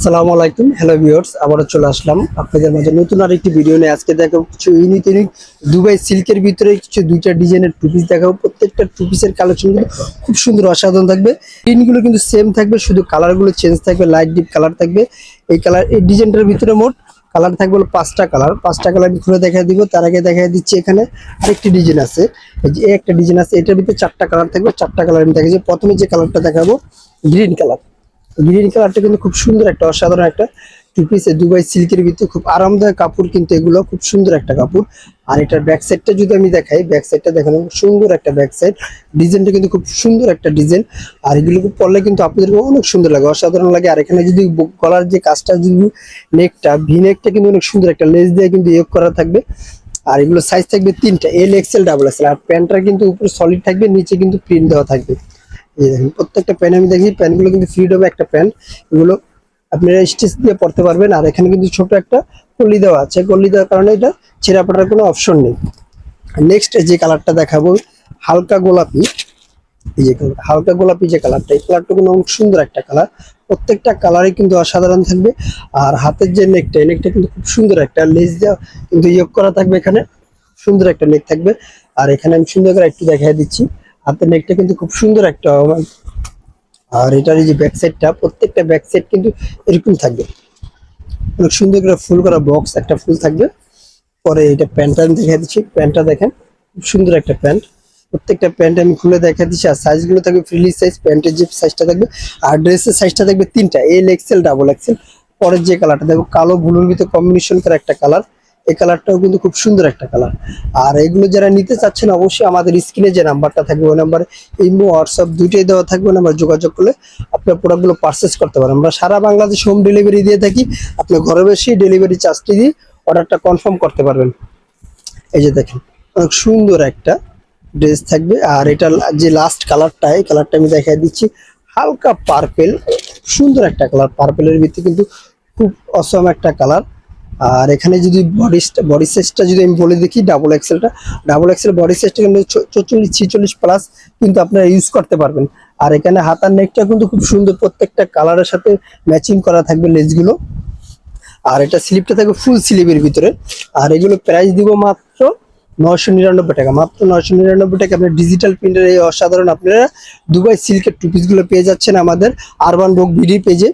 আসসালামু আলাইকুম। Hello viewers আবারও চলে আসলাম আপনাদের মাঝে। নতুন আরেকটি ভিডিও নিয়ে আজকে দেখাবো কিছু ইউনিক ইউনিক দুবাই সিল্কের ভিতরে কিছু দুইটা ডিজাইনের টু পিস দেখাবো। প্রত্যেকটা টু পিসের কালেকশন কিন্তু খুব সুন্দর, অসাধারণ থাকবে। প্রিন্টগুলো কিন্তু সেম থাকবে, শুধু কালারগুলো চেঞ্জ থাকবে লাইট ডিপ কালার থাকবে। এই কালার এই ডিজাইনটার ভিতরে মোট কালার থাকবে পাঁচটা কালার পাঁচটা কালার আমি খুলে দেখা দিব, তার আগে দেখা দিচ্ছি এখানে আরেকটি ডিজাইন আছে। এই একটা ডিজাইন আছে, এটার ভিতরে চারটা কালার থাকবে। চারটা কালার আমি দেখাচ্ছি। প্রথমে যে কালারটা দেখাবো গ্রিন কালার গ্রিন কালারটা কিন্তু খুব সুন্দর একটা, অসাধারণ একটা টু পিস দুবাই সিল্কের ভিতরে খুব আরামদায়ক কাপড় কিন্তু এগুলো, খুব সুন্দর একটা কাপড়। আর এটার ব্যাক সাইডটা যদি আমি দেখাই ব্যাক সাইডটা দেখানো সুন্দর একটা ব্যাক সাইড ডিজাইনটা কিন্তু খুব সুন্দর একটা ডিজাইন আর এগুলো পরলে কিন্তু আপনাদের অনেক সুন্দর লাগে, অসাধারণ লাগে। আর এখানে যদি গলার যে কাজটা যদি নেকটা ভি নেকটা কিন্তু অনেক সুন্দর একটা লেস দিয়ে কিন্তু ইয়ে করা থাকবে। আর এগুলো সাইজ থাকবে তিনটা এল এক্সেল ডাবল এক্সেল আর প্যান্টটা কিন্তু উপরে সলিড থাকবে, নিচে কিন্তু প্রিন্ট দেওয়া থাকবে। দেখেন প্রত্যেকটা প্যান আমি দেখি প্যানগুলো কিন্তু ফ্রিডমে একটা প্যান এগুলো আপনারা স্টিচ দিয়ে পড়তে পারবেন। আর এখানে কিন্তু ছোট একটা কলি দেওয়া আছে। কলি দেওয়ার কারণে এটা ছেঁড়া পড়ার কোনো অপশন নেই। নেক্সট যে কালারটা দেখাবো হালকা গোলাপি। এই যে colour, হালকা গোলাপি যে কালারটা এই কালারটা কিন্তু অনেক সুন্দর একটা কালার প্রত্যেকটা কালারই কিন্তু অসাধারণ থাকবে। আর হাতের যে নেকটা এই নেকটা কিন্তু খুব সুন্দর একটা লেস দেওয়া কিন্তু ইয়োগ করা থাকবে এখানে। সুন্দর একটা নেক থাকবে। আর এখানে আমি সুন্দর করে একটু দেখাই দিচ্ছি। হাতের নেকটা কিন্তু খুব সুন্দর একটা আর এটার এই যে ব্যাক সাইডটা প্রত্যেকটা ব্যাক সাইড কিন্তু এরকম থাকবে। অনেক সুন্দর করে ফুল করা বক্স একটা ফুল থাকবে। পরে এটা প্যান্টটা আমি দেখাই দিচ্ছি। প্যান্টটা দেখেন, খুব সুন্দর একটা প্যান্ট প্রত্যেকটা প্যান্ট আমি খুলে দেখা দিচ্ছি। আর সাইজগুলো থাকবে ফ্রিলি সাইজ প্যান্টের যে সাইজটা থাকবে, আর ড্রেসের সাইজটা থাকবে তিনটা। এল এক্সেল ডাবল এক্সেল পরের যে কালারটা দেখো, কালো ব্লুর ভিতরে কম্বিনেশন করা একটা কালার এই কালারটাও কিন্তু খুব সুন্দর একটা কালার। আর এগুলো যারা নিতে চাচ্ছেন অবশ্যই আমাদের স্ক্রিনে যে নাম্বারটা থাকবে ওই নাম্বারে ইমো, হোয়াটসঅ্যাপ দুইটাই দেওয়া থাকবে নাম্বার যোগাযোগ করলে আপনার প্রোডাক্টগুলো পারচেস করতে পারেন। আমরা সারা বাংলাদেশ হোম ডেলিভারি দিয়ে থাকি আপনি ঘরে বসেই ডেলিভারি চার্জটি দিয়ে অর্ডারটা কনফার্ম করতে পারবেন। এই যে দেখেন, অনেক সুন্দর একটা ড্রেস থাকবে। আর এটা যে লাস্ট কালারটা এই কালারটা আমি দেখাই দিচ্ছি, হালকা পার্পেল সুন্দর একটা কালার পার্পেলের ভিতরে কিন্তু খুব অসম একটা কালার আর এখানে যদি বডি বডি সাইজটা যদি আমি বলে দেখি ডাবল এক্সেলটা ডাবল এক্সেল বডি সাইজটা কিন্তু চল্লিশ ছিচল্লিশ প্লাস কিন্তু আপনারা ইউজ করতে পারবেন। আর এখানে হাতার নেকটা কিন্তু খুব সুন্দর প্রত্যেকটা কালারের সাথে ম্যাচিং করা থাকবে লেসগুলো আর এটা স্লিপটা থাকবে ফুল স্লিপের ভিতরে। আর এগুলো প্রাইস দিব মাত্র নয়শো নিরানব্বই টাকা। মাত্র নয়শো নিরানব্বই টাকা। আপনার ডিজিটাল প্রিন্টের এই অসাধারণ আপনারা দুবাই সিল্কের টু পিসগুলো পেয়ে যাচ্ছেন আমাদের আরবান রোগ ভিডি পেজে